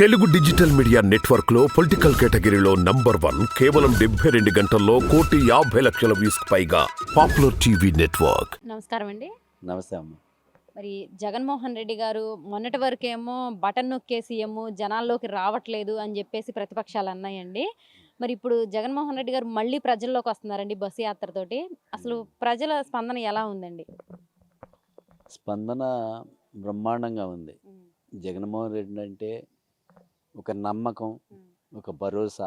Telugu digital media నెట్వర్క్లో political కేటగిరీలో number one కేవలం డెబ్బై రెండు గంటల్లో కోటి యాభై లక్షల వ్యూస్ పైగా పాపులర్ టీవీ నెట్వర్క్. నమస్కారం అండి. నమస్తే అమ్మ. మరి జగన్మోహన్ రెడ్డి గారు మొన్నటి వరకేమో బటన్ నొక్కే సీఎం జనాల్లోకి రావట్లేదు అని చెప్పేసి ప్రతిపక్షాలు అన్నాయండి. మరి ఇప్పుడు జగన్మోహన్ రెడ్డి గారు మళ్ళీ ప్రజల్లోకి వస్తున్నారండి బస్సు యాత్రతోటి. అసలు ప్రజల స్పందన ఎలా ఉందండి? స్పందన బ్రహ్మాండంగా ఉంది. జగన్మోహన్ రెడ్డి అంటే ఒక నమ్మకం ఒక భరోసా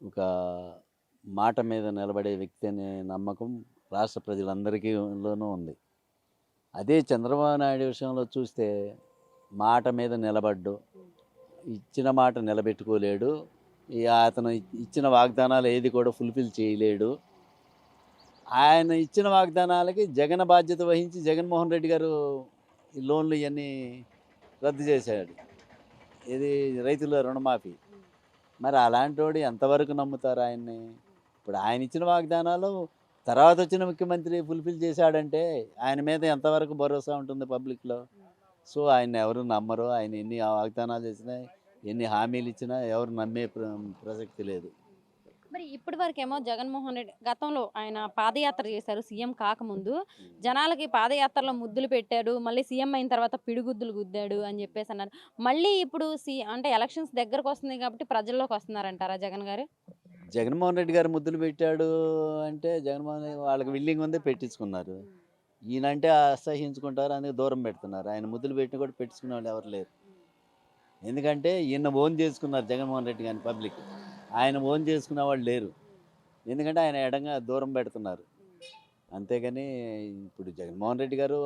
ఒక మాట మీద నిలబడే వ్యక్తి అనే నమ్మకం రాష్ట్ర ప్రజలందరికీలోనూ ఉంది. అదే చంద్రబాబు నాయుడు విషయంలో చూస్తే మాట మీద నిలబడ్డు ఇచ్చిన మాట నిలబెట్టుకోలేడు అతను ఇచ్చిన వాగ్దానాలు ఏది కూడా ఫుల్ఫిల్ చేయలేడు. ఆయన ఇచ్చిన వాగ్దానాలకి జగన్ బాధ్యత వహించి జగన్మోహన్ రెడ్డి గారు ఈ లోన్లు ఇవన్నీ రద్దు చేశాడు. ఇది రైతుల రుణమాఫీ. మరి అలాంటి వాడు ఎంతవరకు నమ్ముతారు ఆయన్ని? ఇప్పుడు ఆయన ఇచ్చిన వాగ్దానాలు తర్వాత వచ్చిన ముఖ్యమంత్రి ఫుల్ఫిల్ చేశాడంటే ఆయన మీద ఎంతవరకు భరోసా ఉంటుంది పబ్లిక్లో? సో ఆయన ఎవరు నమ్మరు? ఆయన ఎన్ని వాగ్దానాలు చేసినా ఎన్ని హామీలు ఇచ్చినా ఎవరు నమ్మే ప్ర- ప్రసక్తి లేదు. మరి ఇప్పటి వరకేమో జగన్మోహన్ రెడ్డి గతంలో ఆయన పాదయాత్ర చేశారు సీఎం కాకముందు. జనాలకి పాదయాత్రలో ముద్దులు పెట్టాడు మళ్ళీ సీఎం అయిన తర్వాత పిడిగుద్దులు గుద్దాడు అని చెప్పేసి అన్నారు. మళ్ళీ ఇప్పుడు సీ అంటే ఎలక్షన్స్ దగ్గరకు వస్తుంది కాబట్టి ప్రజల్లోకి వస్తున్నారంటారా జగన్ గారు? జగన్మోహన్ రెడ్డి గారు ముద్దులు పెట్టాడు అంటే జగన్మోహన్ రెడ్డి వాళ్ళకి విల్లింగ్ ఉంది పెట్టించుకున్నారు. ఈయనంటే అసహించుకుంటారు అందుకే దూరం పెడుతున్నారు. ఆయన ముద్దులు పెట్టిన కూడా పెట్టించుకునే వాళ్ళు ఎవరు లేరు. ఎందుకంటే ఈయన ఓన్ చేసుకున్నారు జగన్మోహన్ రెడ్డి గారిని పబ్లిక్. ఆయన ఓన్ చేసుకునే వాళ్ళు లేరు. ఎందుకంటే ఆయన ఎడంగా దూరం పెడుతున్నారు. అంతేగాని ఇప్పుడు జగన్మోహన్ రెడ్డి గారు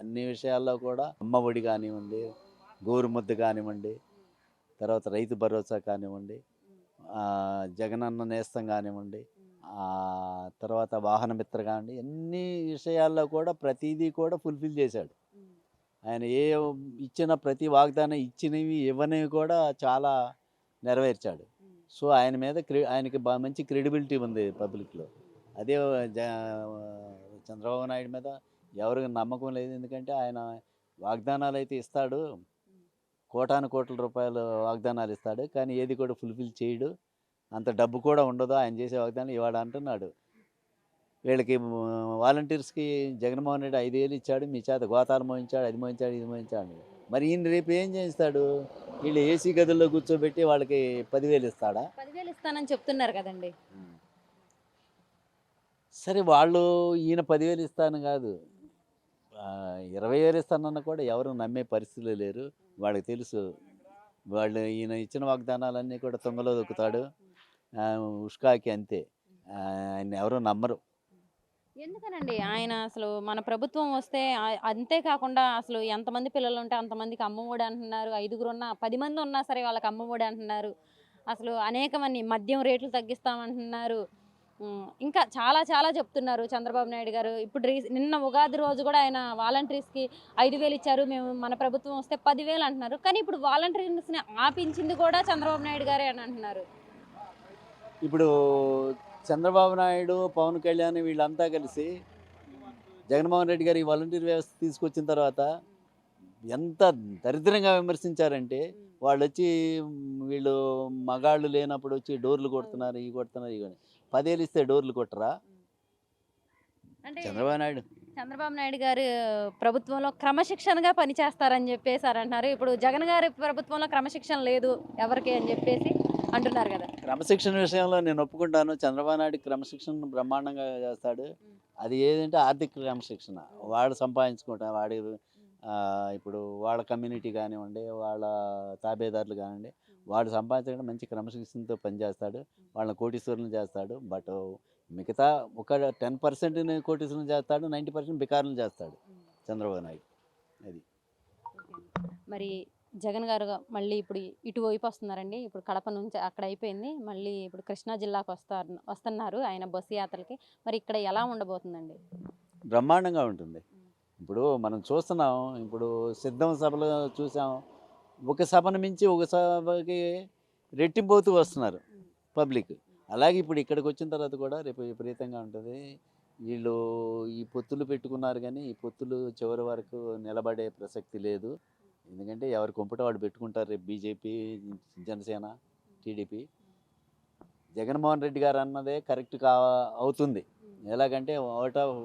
అన్ని విషయాల్లో కూడా అమ్మ ఒడి కానివ్వండి గోరుముద్ద కానివ్వండి తర్వాత రైతు భరోసా కానివ్వండి జగన్ జగనన్న నేస్తం కానివ్వండి తర్వాత వాహన మిత్ర కానివ్వండి అన్ని విషయాల్లో కూడా ప్రతిదీ కూడా ఫుల్ఫిల్ చేశాడు. ఆయన ఏ ఇచ్చిన ప్రతి వాగ్దానం ఇచ్చినవి ఇవ్వనివి కూడా చాలా నెరవేర్చాడు. సో ఆయన మీద ఆయనకి బాగా మంచి క్రెడిబిలిటీ ఉంది పబ్లిక్లో. అదే జ చంద్రబాబు నాయుడు మీద ఎవరికి నమ్మకం లేదు. ఎందుకంటే ఆయన వాగ్దానాలు అయితే ఇస్తాడు. కోటాను కోట్ల రూపాయలు వాగ్దానాలు ఇస్తాడు. కానీ ఏది కూడా ఫుల్ఫిల్ చేయడు. అంత డబ్బు కూడా ఉండదు. ఆయన చేసే వాగ్దానాలు ఇవాడ అంటున్నాడు. వీళ్ళకి వాలంటీర్స్కి జగన్మోహన్ రెడ్డి ఐదేళ్ళు ఇచ్చాడు. మీ చేత గోతాలు మోయించాడు అది మోయించాడు ఇది మోయించాడు. మరి ఈయన రేపు ఏం చేస్తాడు వీళ్ళు ఏసీ గదుల్లో కూర్చోబెట్టి వాళ్ళకి పదివేలు ఇస్తాడా? పదివేలు ఇస్తానని చెప్తున్నారు కదండి. సరే వాళ్ళు ఈయన పదివేలు ఇస్తాను కాదు. ఇరవై వేలు ఇస్తానన్న కూడా ఎవరు నమ్మే పరిస్థితిలో లేరు. వాళ్ళకి తెలుసు. వాళ్ళు ఈయన ఇచ్చిన వాగ్దానాలన్నీ కూడా తొంగలో దొక్కుతాడు. ఉష్కాకి అంతే. ఆయన ఎవరు నమ్మరు. ఎందుకనండి? ఆయన అసలు మన ప్రభుత్వం వస్తే ఆ- అంతేకాకుండా అసలు ఎంతమంది పిల్లలు ఉంటే అంతమందికి అమ్మఒడి అంటున్నారు. ఐదుగురు ఉన్నా పది మంది ఉన్నా సరే వాళ్ళకి అమ్మఒడి అంటున్నారు. అసలు అనేకమంది మద్యం రేట్లు తగ్గిస్తామంటున్నారు. ఉమ్, ఇంకా చాలా చాలా చెప్తున్నారు చంద్రబాబు నాయుడు గారు. ఇప్పుడు రీ- నిన్న ఉగాది రోజు కూడా ఆయన వాలంటీర్స్కి ఐదు వేలు ఇచ్చారు. మేము మన ప్రభుత్వం వస్తే పదివేలు అంటున్నారు. కానీ ఇప్పుడు వాలంటీర్స్ని ఆపించింది కూడా చంద్రబాబు నాయుడు గారే అని అంటున్నారు. ఇప్పుడు చంద్రబాబు నాయుడు పవన్ కళ్యాణ్ వీళ్ళంతా కలిసి జగన్మోహన్ రెడ్డి గారు ఈ వాలంటీర్ వ్యవస్థ తీసుకొచ్చిన తర్వాత ఎంత దరిద్రంగా విమర్శించారంటే వాళ్ళు వచ్చి వీళ్ళు మగాళ్ళు లేనప్పుడు వచ్చి డోర్లు కొడుతున్నారు ఇవి కొడుతున్నారు ఇవి. పదేళ్ళు ఇస్తే డోర్లు కొట్టరా? అంటే చంద్రబాబు నాయుడు. చంద్రబాబు నాయుడు గారు ప్రభుత్వంలో క్రమశిక్షణగా పనిచేస్తారని చెప్పేసి అంటున్నారు ఇప్పుడు జగన్ గారి ప్రభుత్వంలో క్రమశిక్షణ లేదు ఎవరికి అని చెప్పేసి. అంటున్నారు కదా. క్రమశిక్షణ విషయంలో నేను ఒప్పుకుంటాను. చంద్రబాబు నాయుడు క్రమశిక్షణ బ్రహ్మాండంగా చేస్తాడు. అది ఏదంటే ఆర్థిక క్రమశిక్షణ. వాడు సంపాదించుకుంటా వాడి ఇప్పుడు వాళ్ళ కమ్యూనిటీ కానివ్వండి వాళ్ళ తాబేదారులు కానివ్వండి వాడు సంపాదించడం మంచి క్రమశిక్షణతో పనిచేస్తాడు. వాళ్ళని కోటీశ్వరులను చేస్తాడు. బట్ మిగతా ఒక టెన్ పర్సెంట్ని కోటీశ్వరులను చేస్తాడు నైంటీ పర్సెంట్ బికారులను చేస్తాడు చంద్రబాబు నాయుడు. అది. మరి జగన్ గారు మళ్ళీ ఇప్పుడు ఇటువైపు వస్తున్నారండి. ఇప్పుడు కడప నుంచి అక్కడ అయిపోయింది. మళ్ళీ ఇప్పుడు కృష్ణా జిల్లాకు వస్తారు వస్తున్నారు ఆయన బస్సు యాత్రలకి. మరి ఇక్కడ ఎలా ఉండబోతుందండి? బ్రహ్మాండంగా ఉంటుంది. ఇప్పుడు మనం చూస్తున్నాం. ఇప్పుడు సిద్ధం సభలో చూసాం. ఒక సభను మించి ఒక సభకి రెట్టింపోతూ వస్తున్నారు పబ్లిక్. అలాగే ఇప్పుడు ఇక్కడికి వచ్చిన తర్వాత కూడా రేపు విపరీతంగా ఉంటుంది. వీళ్ళు ఈ పొత్తులు పెట్టుకున్నారు కానీ ఈ పొత్తులు చివరి వరకు నిలబడే ప్రసక్తి లేదు. ఎందుకంటే ఎవరి కొంపట వాడు పెట్టుకుంటారు రేపు బీజేపీ జనసేన టీడీపీ. జగన్మోహన్ రెడ్డి గారు అన్నదే కరెక్ట్ కా అవుతుంది. ఎలాగంటే out of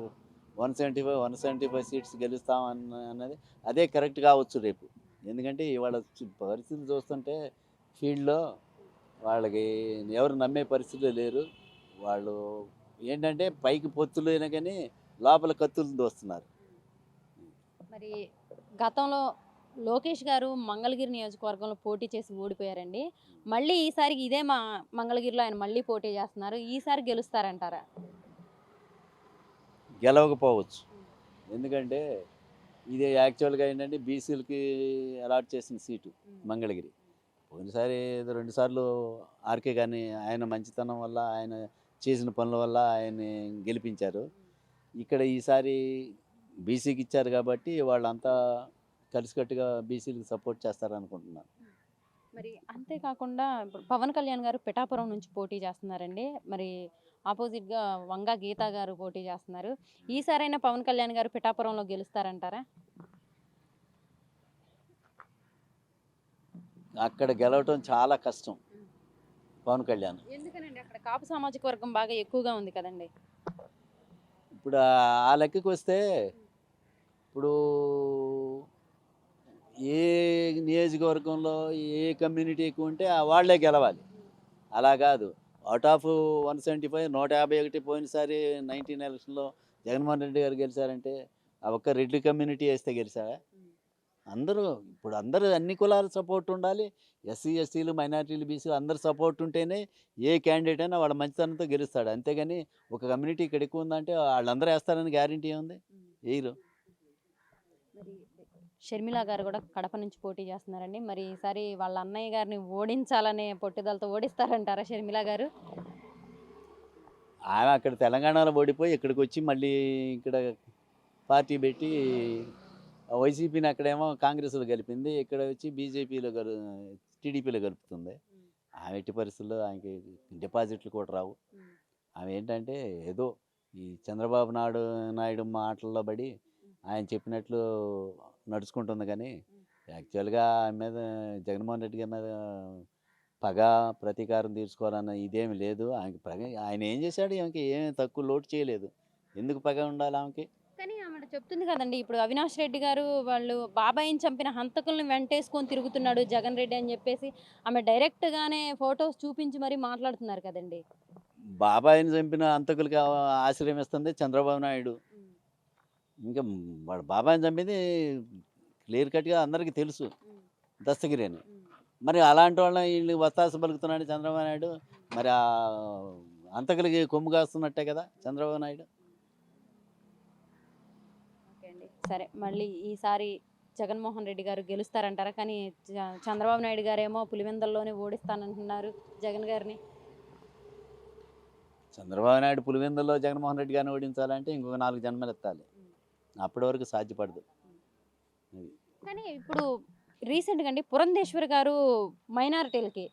one seventy five one seventy five seats గెలుస్తాం అన్న అన్నది అదే కరెక్ట్ కావచ్చు రేపు. ఎందుకంటే ఇవాళ పరిస్థితులు చూస్తుంటే ఫీల్డ్లో వాళ్ళకి ఎవరు నమ్మే పరిస్థితులు లేరు. వాళ్ళు ఏంటంటే పైకి పొత్తులు అయినా కానీ లోపల కత్తులు దోస్తున్నారు. మరి గతంలో లోకేష్ గారు మంగళగిరి నియోజకవర్గంలో పోటీ చేసి ఓడిపోయారండి. మళ్ళీ ఈసారి ఇదే మా మంగళగిరిలో ఆయన మళ్ళీ పోటీ చేస్తున్నారు. ఈసారి గెలుస్తారంటారా? గెలవకపోవచ్చు. ఎందుకంటే ఇది యాక్చువల్గా ఏంటంటే బీసీలకి అలాట్ చేసిన సీటు మంగళగిరి. పోయినసారి ఏదో రెండు సార్లు ఆర్కే కానీ ఆయన మంచితనం వల్ల ఆయన చేసిన పనుల వల్ల ఆయన్ని గెలిపించారు. ఇక్కడ ఈసారి బీసీకి ఇచ్చారు కాబట్టి వాళ్ళంతా కలిసికట్టుగా బీసీలకు సపోర్ట్ చేస్తారనుకుంటున్నాను. మరి అంతేకాకుండా ఇప్పుడు పవన్ కళ్యాణ్ గారు పిఠాపురం నుంచి పోటీ చేస్తున్నారండి. మరి ఆపోజిట్గా వంగా గీత గారు పోటీ చేస్తున్నారు. ఈసారైనా పవన్ కళ్యాణ్ గారు పిఠాపురంలో గెలుస్తారంటారా? అక్కడ గెలవటం చాలా కష్టం పవన్ కళ్యాణ్. ఎందుకనండి? అక్కడ కాపు సామాజిక వర్గం బాగా ఎక్కువగా ఉంది కదండి. ఇప్పుడు ఆ- ఆ లెక్కకు వస్తే ఇప్పుడు ఏ నియోజకవర్గంలో ఏ కమ్యూనిటీ ఎక్కువ ఉంటే ఆ వాళ్ళే గెలవాలి. అలా కాదు. Out of one seventy five నూట యాభై ఒకటి పోయినసారి నైన్టీన్ ఎలక్షన్లో జగన్మోహన్ రెడ్డి గారు గెలిచారంటే ఆ ఒక్క రెడ్డి కమ్యూనిటీ వేస్తే గెలిచారా అందరూ ఇప్పుడు అందరూ అన్ని కులాల సపోర్ట్ ఉండాలి. ఎస్సీ ఎస్టీలు మైనారిటీలు బీసీలు అందరు సపోర్ట్ ఉంటేనే ఏ క్యాండిడేట్ అయినా వాళ్ళ మంచితనంతో గెలుస్తాడు. అంతేగాని ఒక కమ్యూనిటీ ఇక్కడ ఎక్కువ ఉందంటే వాళ్ళందరూ వేస్తారని గ్యారంటీ ఉంది? వేయరు. షర్మిల గారు కూడా కడప నుంచి పోటీ చేస్తున్నారండి. మరి ఈసారి వాళ్ళ అన్నయ్య గారిని ఓడించాలనే పట్టుదలతో ఓడిస్తారంటారా షర్మిల గారు? ఆమె అక్కడ తెలంగాణలో ఓడిపోయి ఇక్కడికి వచ్చి మళ్ళీ ఇక్కడ పార్టీ పెట్టి వైసీపీని అక్కడేమో కాంగ్రెస్లో కలిపింది ఇక్కడ వచ్చి బీజేపీలో గలు టీడీపీలో కలుపుతుంది ఆమె ఎట్టి పరిస్థితుల్లో ఆమెకి డిపాజిట్లు కూడా రావు. ఆమె ఏంటంటే ఏదో ఈ చంద్రబాబు నాయుడు నాయుడు మాటల్లో పడి ఆయన చెప్పినట్లు నడుచుకుంటుంది కానీ యాక్చువల్గా ఆమె మీద జగన్మోహన్ రెడ్డి గారి మీద పగ ప్రతీకారం తీర్చుకోవాలన్న ఇదేమి లేదు. ఆమెకి పగ ఆయన ఏం చేశాడు? ఆమెకి ఏం తక్కువ లోటు చేయలేదు. ఎందుకు పగ ఉండాలి ఆమెకి? కానీ ఆమె చెప్తుంది కదండి ఇప్పుడు అవినాష్ రెడ్డి గారు వాళ్ళు బాబాయిని చంపిన హంతకుల్ని వెంటేసుకొని తిరుగుతున్నాడు జగన్ రెడ్డి అని చెప్పేసి ఆమె డైరెక్ట్ గానే ఫొటోస్ చూపించి మరీ మాట్లాడుతున్నారు కదండి. బాబాయిని చంపిన అంతకులకి ఆశ్రయం ఇస్తుంది చంద్రబాబు నాయుడు. ఇంకా వాడు బాబాయిని చంపింది క్లియర్ కట్గా అందరికీ తెలుసు. దస్తగిరి అని మరి అలాంటి వాళ్ళని వీళ్ళు వత్తాస పలుకుతున్నాడు చంద్రబాబు నాయుడు. మరి ఆ అంతకులకి కొమ్ము కాస్తున్నట్టే కదా చంద్రబాబు నాయుడు. సరే మళ్ళీ ఈసారి జగన్మోహన్ రెడ్డి గారు గెలుస్తారంటారా? కానీ చంద్రబాబు నాయుడు గారేమో పులివెందల్లోనే ఓడిస్తానంటున్నారు జగన్ గారిని. చంద్రబాబు నాయుడు పులివెందుల్లో జగన్మోహన్ రెడ్డి గారిని ఓడించాలంటే ఇంకొక నాలుగు జన్మలు ఎత్తాలి అప్పటి వరకు సాధ్యపడదు కానీ ఇప్పుడు రీసెంట్గా అండి పురంధేశ్వరి గారు మైనారిటీలకి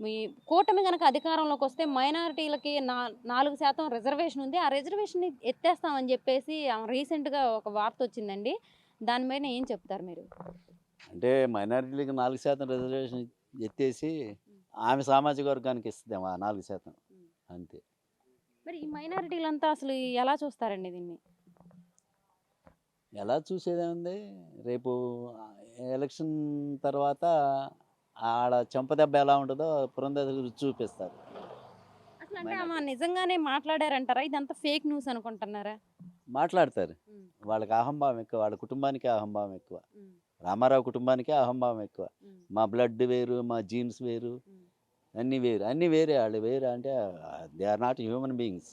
మీ కూటమి కనుక అధికారంలోకి వస్తే మైనారిటీలకి నా నాలుగు శాతం రిజర్వేషన్ ఉంది. ఆ రిజర్వేషన్ని ఎత్తేస్తామని చెప్పేసి రీసెంట్గా ఒక వార్త వచ్చిందండి. దాని మీద ఏం చెప్తారు మీరు? అంటే మైనారిటీలకు నాలుగు శాతం రిజర్వేషన్ ఎత్తేసి ఆమె సామాజిక వర్గానికి ఇస్తుందేమో ఆ నాలుగు శాతం. అంతే. మరి ఈ మైనారిటీలంతా అసలు ఎలా చూస్తారండి దీన్ని? ఎలా చూసేదేముంది? రేపు ఎలక్షన్ తర్వాత ఆడ చెంపదెబ్బ ఎలా ఉంటుందో పురంధేశ్వరి చూపిస్తారు. అసలు అంటే ఆమె నిజంగానే మాట్లాడారంటారా? ఇదంతా ఫేక్ న్యూస్ అనుకుంటున్నారా? మాట్లాడతారు. వాళ్ళకి అహంభావం ఎక్కువ వాళ్ళ కుటుంబానికి అహంభావం ఎక్కువ. రామారావు కుటుంబానికి అహంభావం ఎక్కువ. మా బ్లడ్ వేరు మా జీన్స్ వేరు అన్నీ వేరు అన్నీ వేరే వాళ్ళు వేరే అంటే they are not human beings